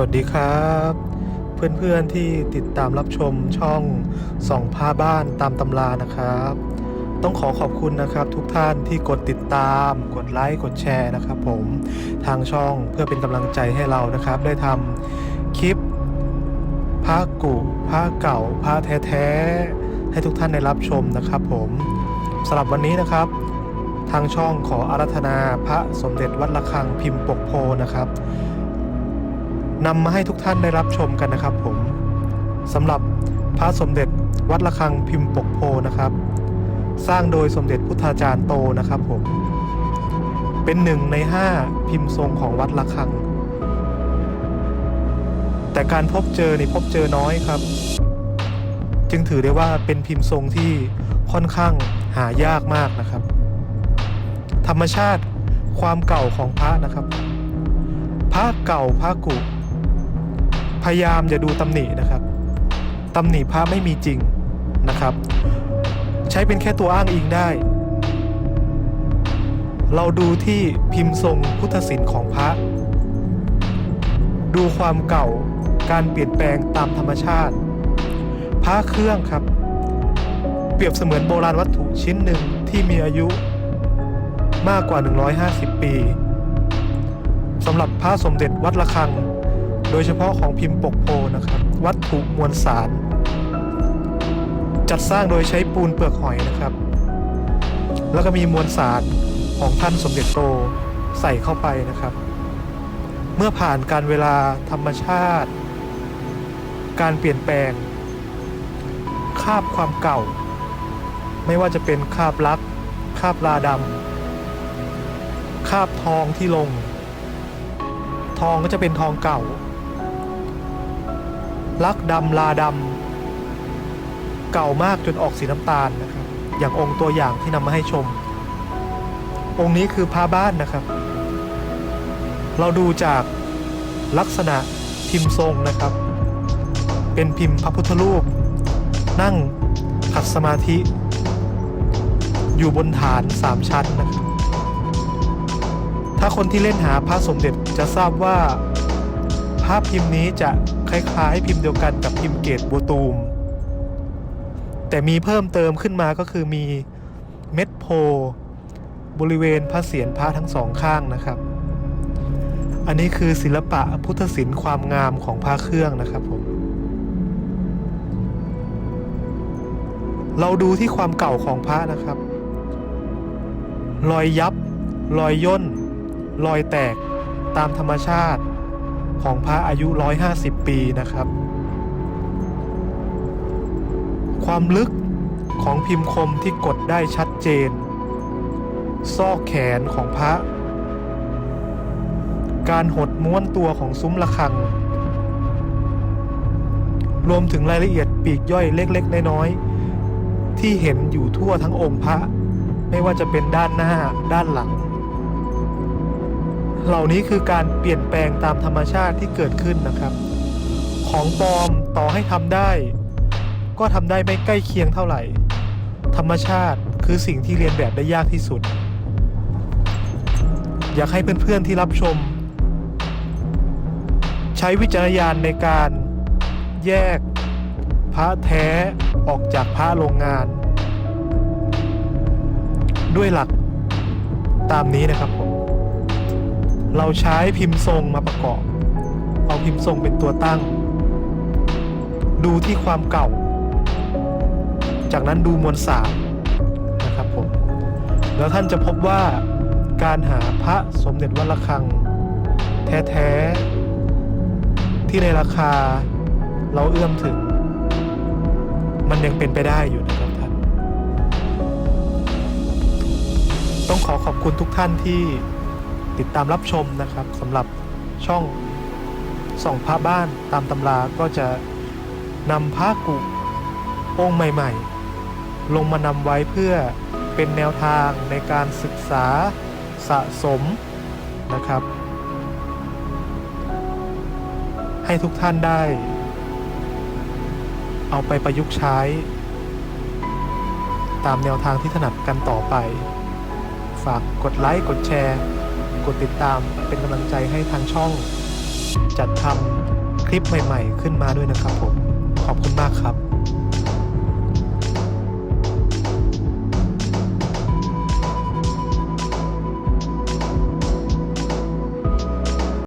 วัสดีครับ เพื่อนๆที่ติดตามรับชมช่องส่องผ้าบ้านตามตำรานะครับ ต้องขอขอบคุณนะครับทุกท่านที่กดติดตาม กดไลค์กดแชร์นะครับ ผมทางช่องเพื่อเป็นกำลังใจให้เรานะครับ ได้ทำคลิปผ้ากุผ้าเก่าผ้าแท้ๆให้ทุกท่านได้รับชมนะครับ ผมสำหรับวันนี้นะครับ ทางช่องขออารัธนาพระสมเด็จวัดระฆังพิมพ์ปกโพนะครับ นำมาให้ทุกท่านได้รับชมกันนะครับผมสำหรับพระสมเด็จวัดระฆังพิมพ์ปกโพนะครับ สร้างโดยสมเด็จพุทธาจารย์โตนะครับผมเป็นหนึ่งในห้าพิมพ์ทรงของวัดระฆัง แต่การพบเจอนี่พบเจอน้อยครับ จึงถือได้ว่าเป็นพิมพ์ทรงที่ค่อนข้างหายากมากนะครับ ธรรมชาติความเก่าของพระนะครับ พระเก่าพระกุ พยายามอย่าดูตำหนินะครับตำหนิพระไม่มีจริงนะครับ ใช้เป็นแค่ตัวอ้างอิงได้ เราดูที่พิมพ์ทรงพุทธศิลป์ของพระ ดูความเก่าการเปลี่ยนแปลงตามธรรมชาติ พระเครื่องครับ เปรียบเสมือนโบราณวัตถุชิ้นหนึ่งที่มีอายุมากกว่า 150 ปีสำหรับพระสมเด็จวัดระฆัง โดยเฉพาะของพิมพ์ปกโพนะครับ วัตถุมวลสาร จัดสร้างโดยใช้ปูนเปลือกหอยนะครับ แล้วก็มีมวลสารของท่านสมเด็จโตใส่เข้าไปนะครับ เมื่อผ่านการเวลาธรรมชาติ การเปลี่ยนแปลง คาบความเก่า ไม่ว่าจะเป็นคาบลักคาบลาดำคาบทองที่ลง ทองก็จะเป็นทองเก่า ลักดำลาดำเก่ามากจนออกสีน้ำตาลนะครับ อย่างองค์ตัวอย่างที่นำมาให้ชม องค์นี้คือพระบ้านนะครับ เราดูจากลักษณะพิมพ์ทรงนะครับ เป็นพิมพ์พระพุทธรูป นั่งขัดสมาธิ อยู่บนฐานสามชั้นนะครับถ้าคนที่เล่นหาพระสมเด็จจะทราบว่า ภาพพิมพ์นี้จะ คล้ายๆ พิมพ์เดียวกันกับพิมพ์เกตบัวตูม แต่มีเพิ่มเติมขึ้นมาก็คือมีเม็ดโพบริเวณพระเศียรพระทั้งสองข้างนะครับ อันนี้คือศิลปะพุทธศิลป์ความงามของพระเครื่องนะครับผม เราดูที่ความเก่าของพระนะครับ รอยยับ รอยย่น รอยแตกตามธรรมชาติ ของพระอายุ 150 ปีนะครับ ความลึกของพิมพ์คมที่กดได้ชัดเจน ซอกแขนของพระ การหดม้วนตัวของซุ้มระฆัง รวมถึงรายละเอียดปีกย่อยเล็กๆ น้อยๆที่เห็นอยู่ทั่วทั้งองค์พระ ไม่ว่าจะเป็นด้านหน้าด้านหลัง เหล่านี้คือการเปลี่ยนแปลงตามธรรมชาติที่เกิดขึ้นนะครับ ของปลอมต่อให้ทำได้ ก็ทำได้ไม่ใกล้เคียงเท่าไหร่ ธรรมชาติคือสิ่งที่เรียนแบบได้ยากที่สุด อยากให้เพื่อนๆที่รับชม ใช้วิจารณญาณในการแยกพระแท้ออกจากพระโรงงาน ด้วยหลักตามนี้นะครับผม เราใช้พิมพ์ทรงมาประกอบ เอาพิมพ์ทรงเป็นตัวตั้ง ดูที่ความเก่า จากนั้นดูมวลสารนะครับผม แล้วท่านจะพบว่าการหาพระสมเด็จวัดระฆัง แท้ๆ ที่ในราคาเราเอื้อมถึง มันยังเป็นไปได้อยู่นะครับท่าน ต้องขอขอบคุณทุกท่านที่ ติดตามรับชมนะครับสำหรับช่องส่องพระบ้านตามตำราก็จะนำพระกุองค์ใหม่ๆ ลงมานำไว้เพื่อเป็นแนวทางในการศึกษาสะสมนะครับ ให้ทุกท่านได้ เอาไปประยุกต์ใช้ ตามแนวทางที่ถนัดกันต่อไป ฝากกดไลค์ กดแชร์ กดติดตามเป็นกำลังใจให้ทางช่อง จัดทำคลิปใหม่ ๆ ขึ้นมาด้วยนะครับผม ขอบคุณมากครับ